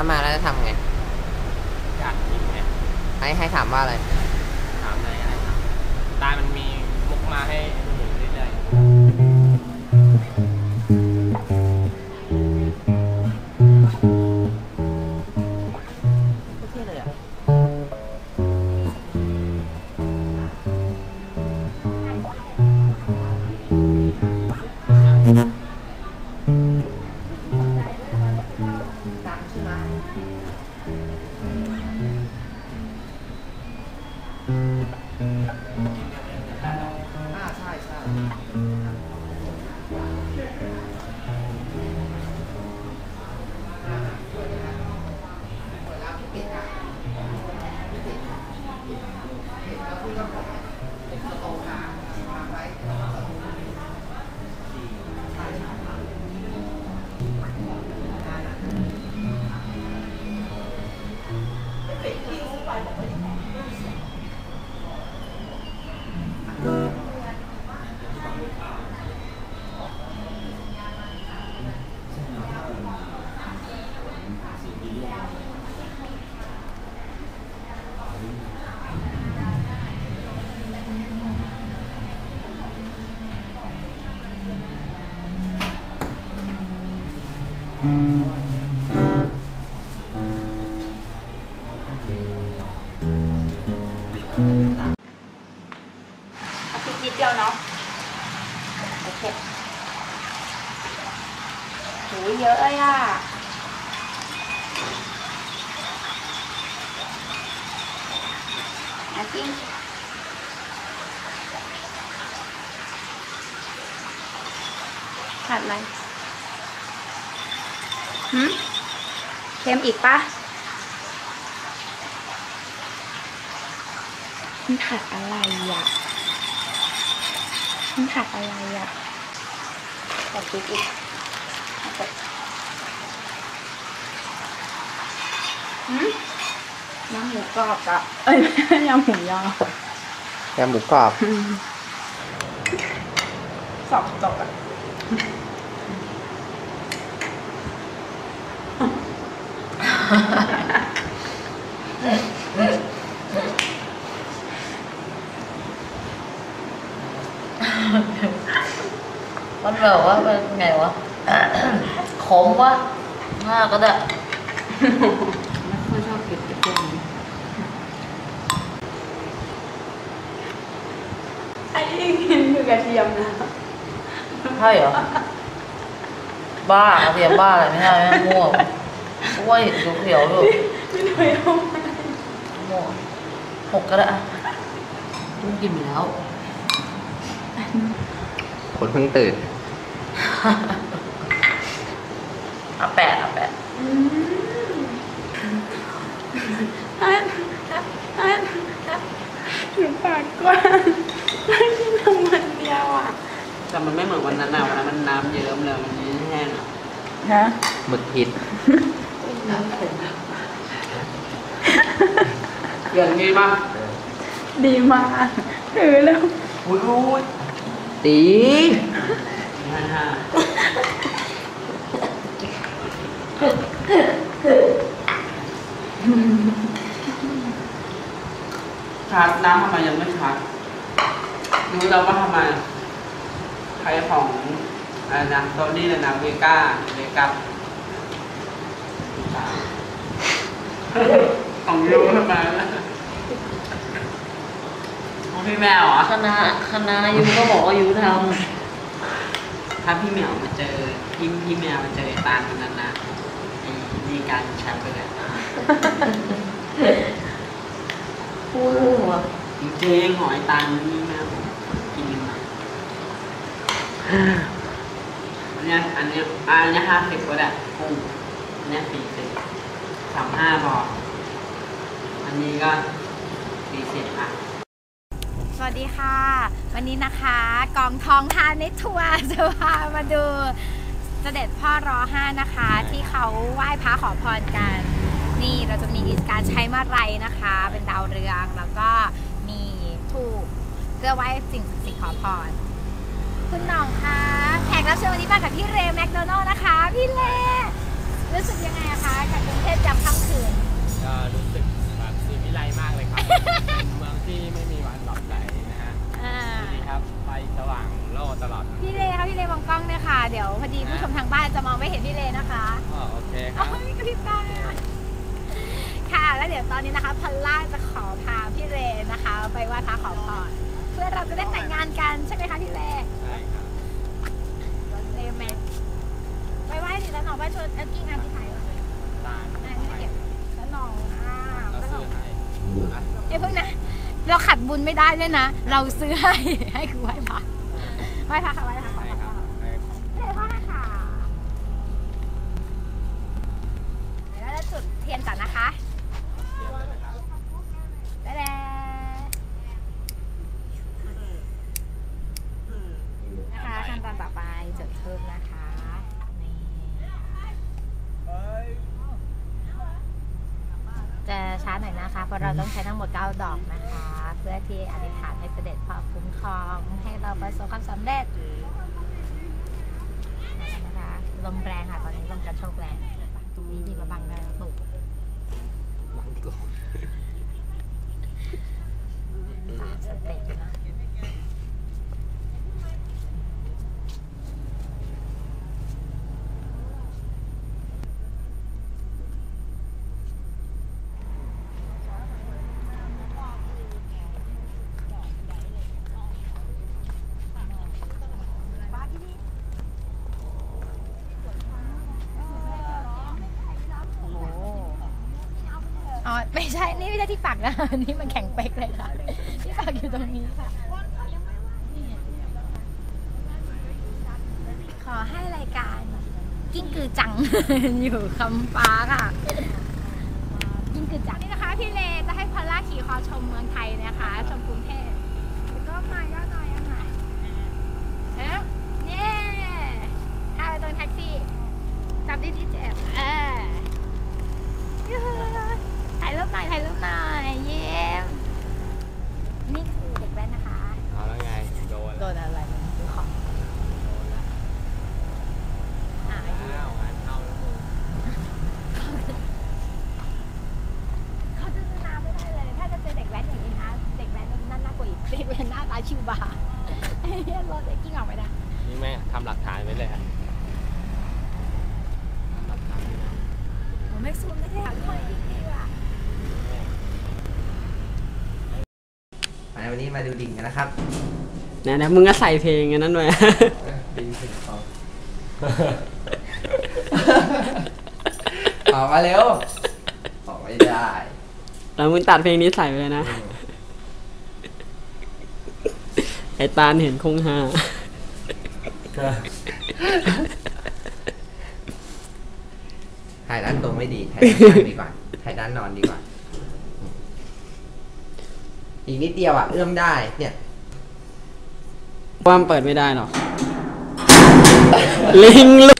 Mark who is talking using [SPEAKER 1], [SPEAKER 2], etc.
[SPEAKER 1] ถ้ามาแล้วจะทำไง
[SPEAKER 2] อยากกินไง
[SPEAKER 1] ให้ให้ถามว่าอะไร
[SPEAKER 2] ถามอะไรอะไรครับตามันมีมุกมาให้หมุนเรื่อยๆ
[SPEAKER 1] เอา
[SPEAKER 3] พริกนิดเดียวเนาะโอเคโหเยอะเลยอะอาจิ้มขาดอะไรหืมเค็มอีกปะมันขาดอะไรอะมันขาดอะไรอะใส่พริกอีกเอาไปหืมน้ำหมูกรอบอะเอ้ยยำหมูยอ
[SPEAKER 1] แกหมูกรอบ
[SPEAKER 3] สอบตกอะ
[SPEAKER 4] มันแบบว่าเป็นไงวะ ขมวะมากก็ได้
[SPEAKER 3] ไม่ค่อยชอบเผ็ดพวกนี้ไอ้นี่กินคือกระเทียมนะ
[SPEAKER 4] ใช่เหรอ บ้ากระเทียมบ้าอะไรไม่ได้ไม่มั่ว ว่าเห็นเขียวๆอยู่
[SPEAKER 3] ไม่เคยเอามา
[SPEAKER 4] มั่วหกก็ได้อะต้องกินอยู่แล้ว
[SPEAKER 1] คนเพิ่งตื่น
[SPEAKER 4] อะแปดอะแปด
[SPEAKER 3] อืมอันอันหนูปากกว้างไม่กินทำมันเดียวอะ
[SPEAKER 5] แต่มันไม่เหมือนวันนั้นนะวันนั้นมันน้ำเยิ้มเลยมันนี้แห้งอะ
[SPEAKER 3] ฮะ
[SPEAKER 1] หมึกพิษ
[SPEAKER 5] อย่างนี้ป่ะ
[SPEAKER 3] ดีมากถือแล้ว
[SPEAKER 5] อุ้ยอุ้ย
[SPEAKER 1] ตี
[SPEAKER 5] ห้าห้าชาร์จน้ำทำไมยังไม่ชาร์จรู้แล้วว่าทำไมใครของอะไรนะโซนี่เลยนะเวก้าเวกัส ของยูทำไมของพี่แมวเหรอ
[SPEAKER 4] คณะคณะยูก็บอกว่ายูท
[SPEAKER 5] ถ้าพี่เหมียวมาเจอพี่พี่แมวมาเจอไอ้ตาลคนนั้นนะไอ้นี่การแชมป์ไปเลยำ
[SPEAKER 4] พูดเรื่องวะ
[SPEAKER 5] จริงๆหอยตาลนี่แมวกินมาอันเนี้ยอันเนี้ยอะอันเนี้ยห้าสิบก็ได้กุ้งอันเนี้ยสี่สิบ สามห้าพออันนี้ก็สี่สิบอะ
[SPEAKER 3] สวัสดีค่ะ วันนี้นะคะกองทองทานในทัวร์จะพามาดูเสด็จพ่อรอห้านะคะ ที่เขาไหว้พระขอพรกัน นี่เราจะมีการใช้มาลัยนะคะ เป็นดาวเรืองแล้วก็มีถูกเพื่อไหว้สิ่งศักดิ์สิทธิ์ขอพรคุณหน้องคะแขกรับเชิญวันนี้มากับพี่เรย์แมคโดนัลล์นะคะ พี่เรย์ รู้สึกยังไงอะคะจากกรุงเทพยามค่ำคืน
[SPEAKER 2] ก็รู้สึกแบบสีวิไลมากเลยครับเป็นเมืองที่ไม่มีวันหลับไหลนะฮะ
[SPEAKER 3] อ่า
[SPEAKER 2] ดีครับไฟสว่างโล่ตลอด
[SPEAKER 3] พี่เลค่ะพี่เลมองกล้องเนี่ยค่ะเดี๋ยวพอดีผู้ชมทางบ้านจะมองไม่เห็นพี่เลนะคะ
[SPEAKER 2] อ๋อโอเคค
[SPEAKER 3] อ๋
[SPEAKER 2] รั
[SPEAKER 3] อบมีกระพริบตาค่ะ แล้วเดี๋ยวตอนนี้นะคะพัลล่าจะขอพาพี่เลนะคะ ไปไหว้พระขอพรเพื่อเราจะได้แต่งงานกันใช่ไหมคะพี่เล
[SPEAKER 2] ใช่ครับ
[SPEAKER 3] เลแมนไป ไหว้ดิแล้วน้องไปชนเอ็กกี้งานที่ไทยเลย
[SPEAKER 2] ตาล
[SPEAKER 3] งานที่เก็บแล้วนองอ่า
[SPEAKER 2] เราซื้
[SPEAKER 3] อ
[SPEAKER 2] ให้
[SPEAKER 3] เอ้ยเพิ่งนะ เราขัดบุญไม่ได้ด้วยนะ เราซื้อให้ให้คือไหว้พระไหว้พระค่ะไหว้พระขอ
[SPEAKER 2] ใช่
[SPEAKER 3] พ
[SPEAKER 2] ครับ
[SPEAKER 3] ร
[SPEAKER 2] ใช่ครับ
[SPEAKER 3] เลพ่อค่ะแล้วเราจุดเทียนก่อนนะคะ
[SPEAKER 2] เดี๋ยวเลยนะครับ
[SPEAKER 3] ได้แล้วนะคะขั้นตอนต่อไปจุดทูบนะคะนี่จะช้า หน่อยนะคะ เพราะเราต้องใช้ทั้งหมด 9 ดอกนะคะ เพื่อที่อธิษฐานให้เสด็จพ่อคุ้มครอง ให้เราประสบความสำเร็จนะคะลมแรงค่ะ ตอนนี้ลมกระโชกแรงนี่ดีมาบังนะปลุก
[SPEAKER 2] หลังกู
[SPEAKER 3] สามสเต็ปนะ อ๋อ ไม่ใช่ นี่ไม่ใช่ที่ปักนะ นี่มันแข็งเป๊กเลยค่ะ ที่ปักอยู่ตรงนี้ค่ะ ขอให้รายการ กิ้งกือจัง อยู่คำฟ้าค่ะ กิ้งกือจัง นี่นะคะ พี่เลจะให้พอลล่าขี่คอชมเมืองไทยนะคะ ชมกรุงเทพแล้วก็มาย่อหน่อยย่อหน่อยเอ๊ะเย้ถ้าไปตรงแท็กซี่ จับดีที่เจ็บเออ ยูหูถ่ายรูปหน่อยถ่ายรูปหน่อยเยี่ยมนี่คือเด็กแว้นนะคะ
[SPEAKER 2] เอาแล้วไงโดน
[SPEAKER 3] โด
[SPEAKER 2] แล้ว
[SPEAKER 3] นอะไรมันคือของ
[SPEAKER 2] โดนแล้ว
[SPEAKER 3] อ่า
[SPEAKER 2] อ้าวงานเข้าแล้วมึง
[SPEAKER 3] เขาจะชนะไม่ได้เลย ถ้าจะเจอเด็กแว้นอย่างนี้นะเด็กแว้นนั่นน่ากลัวอีกเด็กแว้นหน้าตาชิวบาร์เฮ้ยรถไอ้กิ้งออกไปนะ
[SPEAKER 2] นี่แม่ทำหลักฐานไว้เลยครับทำหลักฐานไว้นะ
[SPEAKER 3] ผมไม่ซูมได้แค่หางด้วยดีกว่า
[SPEAKER 1] วันนี้มาดูดิ่งกันนะครับ
[SPEAKER 5] เนี่ยนะมึงก็ใส่เพลงอันนั้นไว้
[SPEAKER 1] ดิ่งถึงสองออกมาเร็วออกไม่ได้
[SPEAKER 5] แล้วมึงตัดเพลงนี้ใส่ไปเลยนะ ไอตาลเห็นคงฮา
[SPEAKER 1] ถ่ายด้านตรงไม่ดีถ่ายด้านข้างดีกว่าถ่ายด้านนอนดีกว่า อีกนิดเดียวอะ เอื้อมได้ เนี่ย
[SPEAKER 5] ว่ามันเปิดไม่ได้หรอกลิงลู